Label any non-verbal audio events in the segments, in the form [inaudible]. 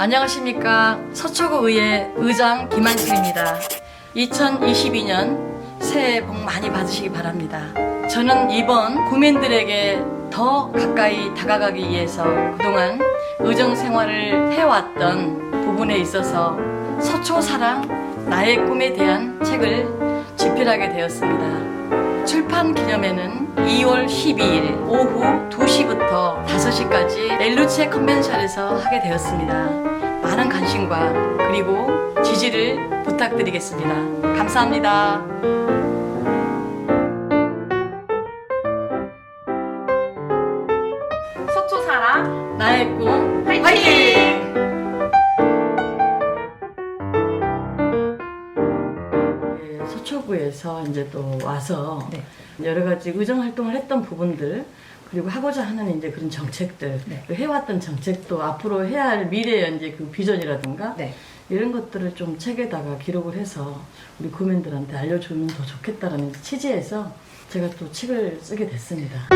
안녕하십니까 서초구의회 의장 김한슬입니다. 2022년 새해 복 많이 받으시기 바랍니다. 저는 이번 국민들에게 더 가까이 다가가기 위해서 그동안 의정 생활을 해왔던 부분에 있어서 서초 사랑 나의 꿈에 대한 책을 집필하게 되었습니다. 출판 기념회는 2월 12일 오후 2시부터 5시까지 렐루체 컨벤션에서 하게 되었습니다. 많은 관심과 그리고 지지를 부탁드리겠습니다. 감사합니다. 서초 사랑 나의 꿈 화이팅! 화이팅! 서초구에서 이제 또 와서 네. 여러 가지 의정 활동을 했던 부분들 그리고 하고자 하는 이제 그런 정책들 네. 그 해왔던 정책도 앞으로 해야 할 미래의 이제 그 비전이라든가 네. 이런 것들을 좀 책에다가 기록을 해서 우리 국민들한테 알려주면 더 좋겠다라는 취지에서 제가 또 책을 쓰게 됐습니다.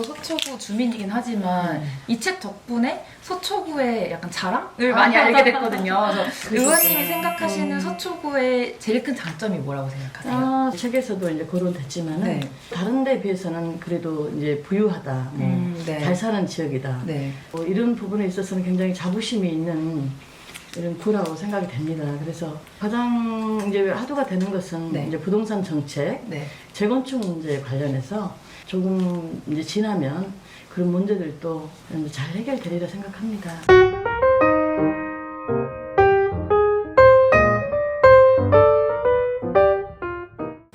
태어났고 서초구 주민이긴 하지만 음. 이책 덕분에 서초구의 약간 자랑을 아. 많이 알게 됐거든요. [laughs] 그래서. 의원님이 생각하시는 음. 서초구의 제일 큰 장점이 뭐라고 생각하세요? 아, 책에서도 이제 거론됐지만은 네. 다른 데 비해서는 그래도 이제 부유하다, 뭐 음, 네. 잘 사는 지역이다. 네. 뭐 이런 부분에 있어서는 굉장히 자부심이 있는 이런 구라고 생각이 됩니다. 그래서 가장 이제 하도가 되는 것은 네. 이제 부동산 정책, 네. 재건축 문제 관련해서 조금 이제 지나면 그런 문제들도 잘 해결되리라 생각합니다.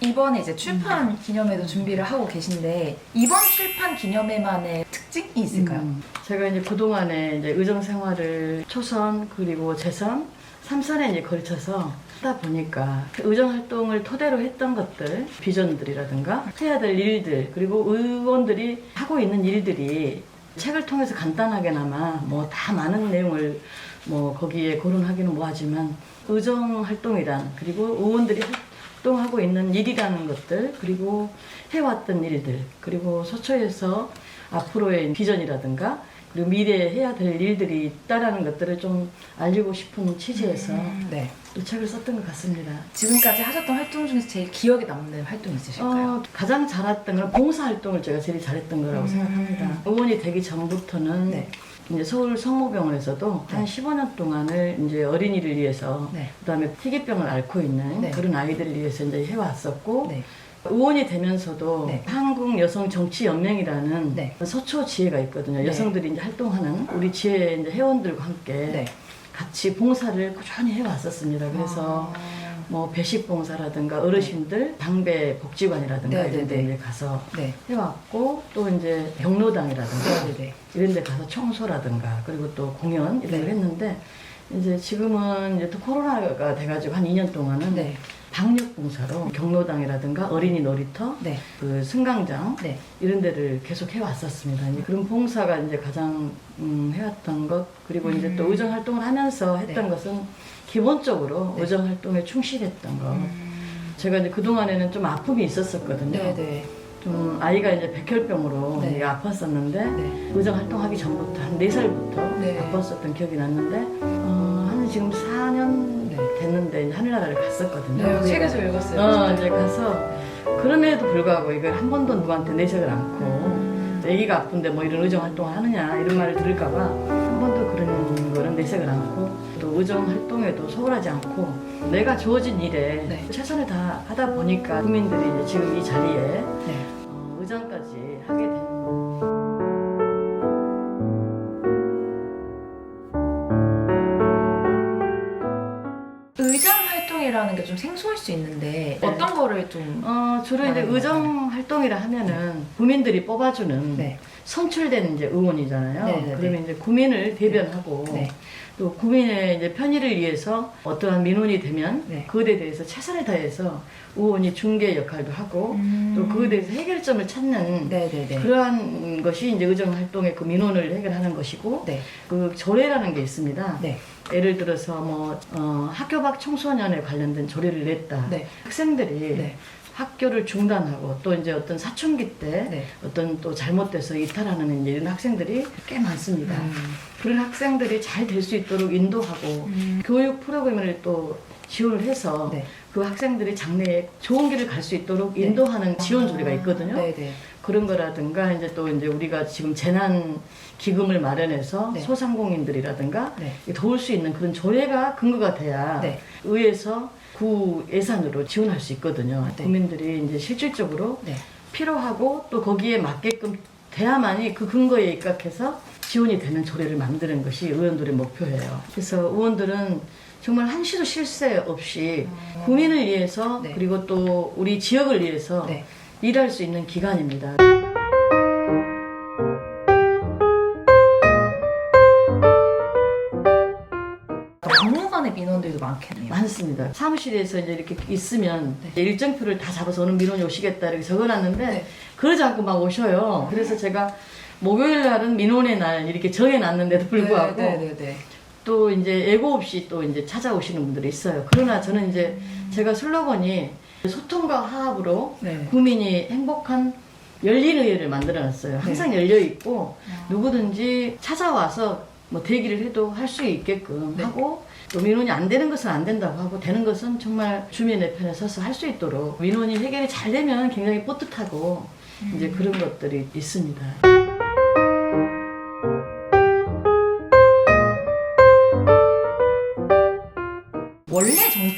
이번에 이제 출판 기념회도 준비를 하고 계신데 이번 출판 기념회만의 특징이 있을까요? 음, 제가 이제 그동안에 이제 의정 생활을 초선 그리고 재선 삼선에 이제 걸쳐서 하다 보니까 그 의정 활동을 토대로 했던 것들 비전들이라든가 해야 될 일들 그리고 의원들이 하고 있는 일들이 책을 통해서 간단하게나마 뭐 다 많은 내용을 뭐 거기에 거론하기는 뭐하지만 의정 활동이란 그리고 의원들이 활동하고 있는 일이라는 것들 그리고 해왔던 일들 그리고 서초에서 앞으로의 비전이라든가 그리고 미래에 해야 될 일들이 있다라는 것들을 좀 알리고 싶은 취지에서 네. 이 책을 썼던 것 같습니다. 지금까지 하셨던 활동 중에서 제일 기억에 남는 활동 있으실까요? 어, 가장 잘했던 건 봉사활동을 제가 제일 잘했던 거라고 음. 생각합니다. 의원이 되기 전부터는 네. 이제 서울 성모병원에서도 한 네. 15년 동안을 이제 어린이를 위해서 네. 그다음에 희귀병을 앓고 있는 네. 그런 아이들을 위해서 이제 해왔었고 네. 의원이 되면서도 네. 한국 여성 정치 연맹이라는 네. 서초 지회가 있거든요. 네. 여성들이 이제 활동하는 우리 지회 이제 회원들과 함께 네. 같이 봉사를 꾸준히 해왔었습니다. 그래서 아, 뭐 배식 봉사라든가 어르신들 당배 복지관이라든가 네, 이런 데 네, 네. 가서 네. 해왔고 또 이제 경로당이라든가 네, 네. 이런 데 가서 청소라든가 그리고 또 공연 이런 걸 네. 했는데 이제 지금은 이제 또 코로나가 돼가지고 한 2년 동안은 네. 방역 봉사로 경로당이라든가 어린이 놀이터 네. 그 승강장 네. 이런 데를 계속 해왔었습니다. 이제 그런 봉사가 이제 가장 음, 해왔던 것 그리고 이제 또 음. 의정 활동을 하면서 했던 네. 것은 기본적으로 네. 의정 활동에 충실했던 것. 음, 제가 이제 그 동안에는 좀 아픔이 있었었거든요. 네, 네. 좀 아이가 이제 백혈병으로 네. 아팠었는데 네. 의정 활동하기 전부터 한 4살부터 네. 아팠었던 기억이 났는데 어, 한 지금 4년 네. 됐는데 하늘나라를 갔었거든요. 네, 책에서 읽었어요. 어, 이제 가서 그럼에도 불구하고 이걸 한 번도 누구한테 내색을 않고 음. 애기가 아픈데 뭐 이런 의정 활동을 하느냐 이런 말을 들을까봐 한 번도 그런 거는 내색을 않고 또 의정 활동에도 소홀하지 않고 내가 주어진 일에 네. 최선을 다 하다 보니까 국민들이 지금 이 자리에 네. 어, 의장까지 하게 된 게 좀 생소할 수 있는데 네. 어떤 거를 좀 어, 주로 이제 의정 활동이라 하면은 국민들이 뽑아주는 네. 선출된 이제 의원이잖아요. 네, 네, 네. 그러면 이제 국민을 대변하고 네. 또 국민의 이제 편의를 위해서 어떠한 민원이 되면 네. 그것에 대해서 최선을 다해서 의원이 중개 역할도 하고 음. 또 그것에 대해서 해결점을 찾는 네, 네, 네. 그러한 것이 이제 의정 활동의 그 민원을 해결하는 것이고 네. 그 조례라는 게 있습니다. 네. 예를 들어서 뭐 어, 학교 밖 청소년에 관련된 조례를 냈다. 네. 학생들이 네. 학교를 중단하고 또 이제 어떤 사춘기 때 네. 어떤 또 잘못돼서 이탈하는 이제 이런 학생들이 꽤 많습니다. 음. 그런 학생들이 잘 될 수 있도록 인도하고 음. 교육 프로그램을 또 지원을 해서 네. 그 학생들이 장래에 좋은 길을 갈 수 있도록 인도하는 지원 조례가 있거든요. 네네. 그런 거라든가 이제 또 이제 우리가 지금 재난 기금을 마련해서 네. 소상공인들이라든가 네. 도울 수 있는 그런 조례가 근거가 돼야 네. 의회에서 구 예산으로 지원할 수 있거든요. 네. 국민들이 이제 실질적으로 네. 필요하고 또 거기에 맞게끔 돼야만이 그 근거에 입각해서 지원이 되는 조례를 만드는 것이 의원들의 목표예요. 그래서 의원들은 정말 한시도 실세 없이 국민을 위해서 네. 그리고 또 우리 지역을 위해서 네. 일할 수 있는 기관입니다. 많겠네요. 많습니다. 사무실에서 이제 이렇게 있으면 네. 일정표를 다 잡아서 어느 민원이 오시겠다 이렇게 적어놨는데 네. 그러지 않고 막 오셔요. 그래서 제가 목요일 날은 민원의 날 이렇게 정해놨는데도 불구하고 네네 네. 또 이제 예고 없이 또 이제 찾아오시는 분들이 있어요. 그러나 저는 이제 제가 슬로건이 소통과 화합으로 네. 국민이 행복한 열린 의회를 만들어놨어요. 항상 열려 있고 누구든지 찾아와서 뭐 대기를 해도 할 수 있게끔 네. 하고 또 민원이 안 되는 것은 안 된다고 하고 되는 것은 정말 주민의 편에 서서 할 수 있도록 민원이 해결이 잘 되면 굉장히 뿌듯하고 이제 그런 것들이 있습니다.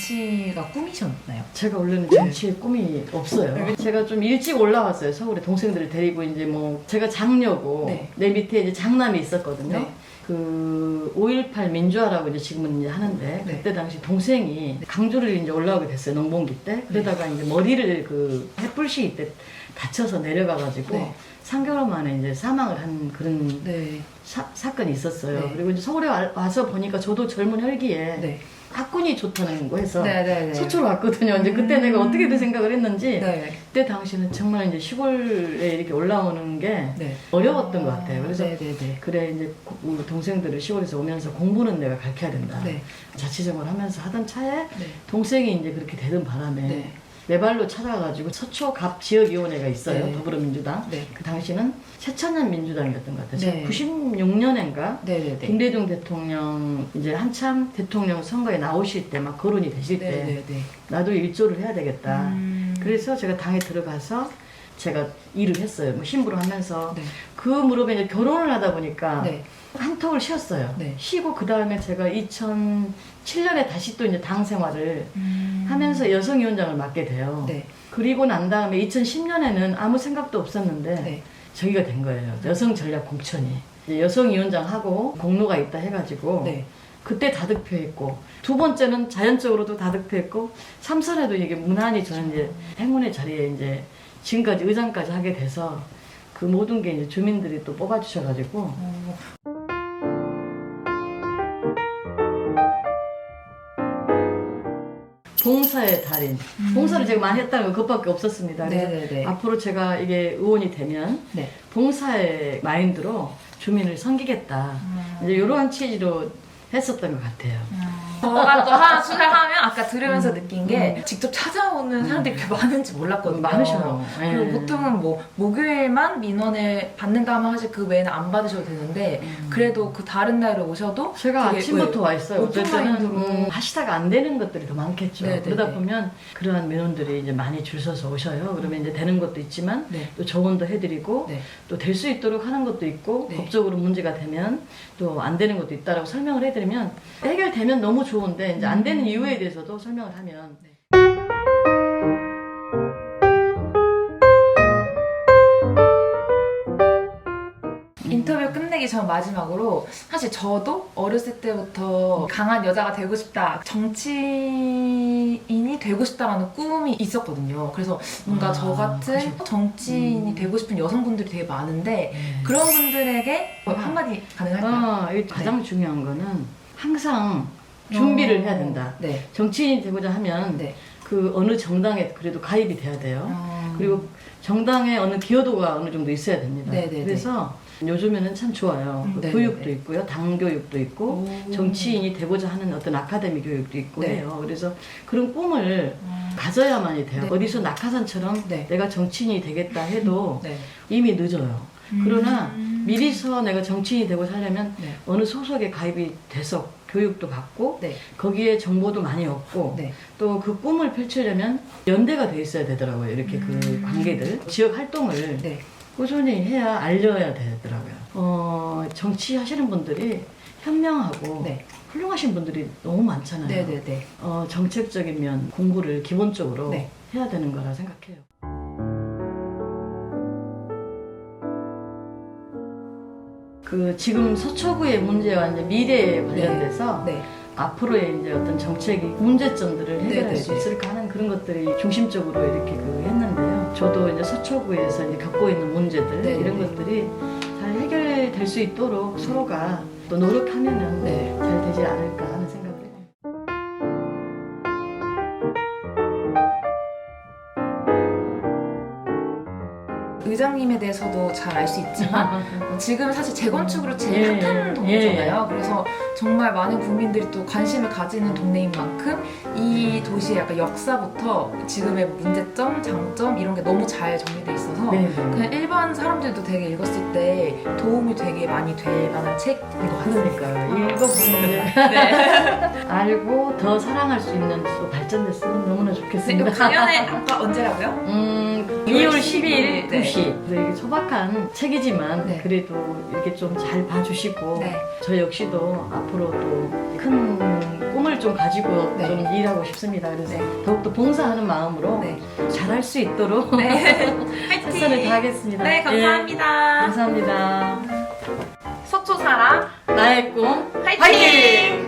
정치가 꿈이셨나요? 제가 원래는 정치에 꿈이 없어요. 제가 좀 일찍 올라왔어요. 서울에 동생들을 데리고 이제 뭐 제가 장녀고 네. 내 밑에 이제 장남이 있었거든요. 네. 그 5.18 민주화라고 이제 지금은 이제 하는데 네. 그때 당시 동생이 강주를 이제 올라오게 됐어요. 농번기 때. 그러다가 이제 머리를 그 햇불 시위 때 다쳐서 내려가가지고 네. 3개월 만에 이제 사망을 한 그런 네. 사, 사건이 있었어요. 네. 그리고 이제 서울에 와, 와서 보니까 저도 젊은 혈기에 네. 학군이 좋다는 거 해서 네네네. 서초로 왔거든요. 이제 그때 음. 내가 어떻게 그 생각을 했는지 네. 그때 당시는 정말 이제 시골에 이렇게 올라오는 게 네. 어려웠던 것 같아요. 그래서 네네네. 그래 이제 우리 동생들을 시골에서 오면서 공부는 내가 가르쳐야 된다. 네. 자취생활 하면서 하던 차에 네. 동생이 이제 그렇게 되던 바람에 네. 내 발로 찾아가지고 서초갑 지역위원회가 있어요. 네. 더불어민주당. 네. 그 당시는 새천년 민주당이었던 것 같아요. 네. 96년인가 네네네. 김대중 대통령 이제 한참 대통령 선거에 나오실 때 막 거론이 되실 때 네 네 네. 나도 일조를 해야 되겠다. 음. 그래서 제가 당에 들어가서 제가 일을 했어요. 뭐 신부를 하면서 네. 그 무렵에 이제 결혼을 하다 보니까 네. 한턱을 쉬었어요. 네. 쉬고 그 다음에 제가 2007년에 다시 또 이제 당 생활을 음. 하면서 여성위원장을 맡게 돼요. 네. 그리고 난 다음에 2010년에는 아무 생각도 없었는데 네. 저기가 된 거예요. 여성 전략 공천이. 여성위원장하고 공로가 있다 해가지고 네. 그때 다득표했고 두 번째는 자연적으로도 다득표했고 삼선에도 이게 무난히 저는 이제 행운의 자리에 이제 지금까지 의장까지 하게 돼서 그 모든 게 이제 주민들이 또 뽑아주셔가지고 어, 봉사의 달인 봉사를 제가 많이 했다는 건 그것밖에 없었습니다. 그래서 음. 네네네. 앞으로 제가 이게 의원이 되면 네. 봉사의 마인드로 주민을 섬기겠다. 음. 이제 이러한 취지로 했었던 것 같아요. 저가 또 하나 수사하면 아까 들으면서 느낀 게 직접 찾아오는 사람들이 그렇게 많은지 몰랐거든요. 많으셔요. 예. 그리고 보통은 뭐 목요일만 민원을 받는다면 사실 그 외에는 안 받으셔도 되는데 음. 그래도 그 다른 날에 오셔도 제가 되게, 아침부터 네, 와 있어요. 어쩔 때는. 음, 하시다가 안 되는 것들이 더 많겠죠. 네, 네, 그러다 네. 보면 그러한 민원들이 이제 많이 줄 서서 오셔요. 그러면 이제 되는 것도 있지만 네. 또 조언도 해드리고 네. 또 될 수 있도록 하는 것도 있고 네. 법적으로 문제가 되면 또 안 되는 것도 있다라고 설명을 해드리면 해결되면 너무 좋 은데 이제 안 되는 음. 이유에 대해서도 설명을 하면 네. 인터뷰 끝내기 전 마지막으로 사실 저도 어렸을 때부터 강한 여자가 되고 싶다 정치인이 되고 싶다라는 꿈이 있었거든요 그래서 뭔가 아, 저 같은 그러셨구나. 정치인이 음. 되고 싶은 여성분들이 되게 많은데 그런 분들에게 뭐 한마디 가능할까요? 아, 이 가장 중요한 거는 항상 준비를 어, 해야 된다. 네. 정치인이 되고자 하면 네. 그 어느 정당에 그래도 가입이 돼야 돼요. 어, 그리고 정당의 어느 기여도가 어느 정도 있어야 됩니다. 네네네. 그래서 요즘에는 참 좋아요. 음, 그 네, 교육도 네. 있고요. 당 교육도 있고 정치인이 되고자 하는 어떤 아카데미 교육도 있고 네. 해요. 그래서 그런 꿈을 가져야만이 돼요. 네. 어디서 낙하산처럼 네. 내가 정치인이 되겠다 해도 [laughs] 네. 이미 늦어요. 그러나 음. 미리서 내가 정치인이 되고 살려면 네. 어느 소속에 가입이 돼서 교육도 받고 네. 거기에 정보도 많이 얻고 네. 또 그 꿈을 펼치려면 연대가 돼 있어야 되더라고요. 이렇게 그 음. 관계들 지역 활동을 네. 꾸준히 해야 알려야 되더라고요. 어, 정치 하시는 분들이 현명하고 네. 훌륭하신 분들이 너무 많잖아요. 네. 네. 네. 어, 정책적인 면 공부를 기본적으로 네. 해야 되는 거라 생각해요. 그 지금 서초구의 문제와 이제 미래에 관련돼서 네. 앞으로의 이제 어떤 정책이 문제점들을 해결할 네, 수 네, 네. 있을까 하는 그런 것들이 중심적으로 이렇게 그 했는데요. 저도 이제 서초구에서 이제 겪고 있는 문제들 네, 이런 네. 것들이 잘 해결될 수 있도록 서로가 또 노력하면은 네. 잘 되지 않을까 의장님에 대해서도 잘 알 수 있지만 [laughs] 지금 사실 재건축으로 제일 예, 핫한 예. 동네잖아요. 그래서 정말 많은 국민들이 또 관심을 가지는 동네인 만큼 이 도시의 약간 역사부터 지금의 문제점, 장점 이런 게 너무 잘 정리돼 있어서 네, 네. 그냥 일반 사람들도 되게 읽었을 때 도움이 되게 많이 될 만한 책인 것 같습니다. 그러니까요. 읽어보면 네. [laughs] [laughs] 알고 더 사랑할 수 있는 또 발전됐으면 너무나 네, 좋겠습니다. 강연에 아까 언제라고요? 음, 2월 12일 네. 2시. 이게 소박한 책이지만 네. 그래도 이렇게 좀 잘 봐주시고 네. 저 역시도 앞으로 또 큰 꿈을 좀 가지고 네. 좀 일하고 싶습니다. 그래서 네. 더욱더 봉사하는 마음으로 네. 잘할 수 있도록 네. [laughs] 최선을 다하겠습니다. 네, 예, 감사합니다. 감사합니다. 서초 사랑 나의 꿈 화이팅!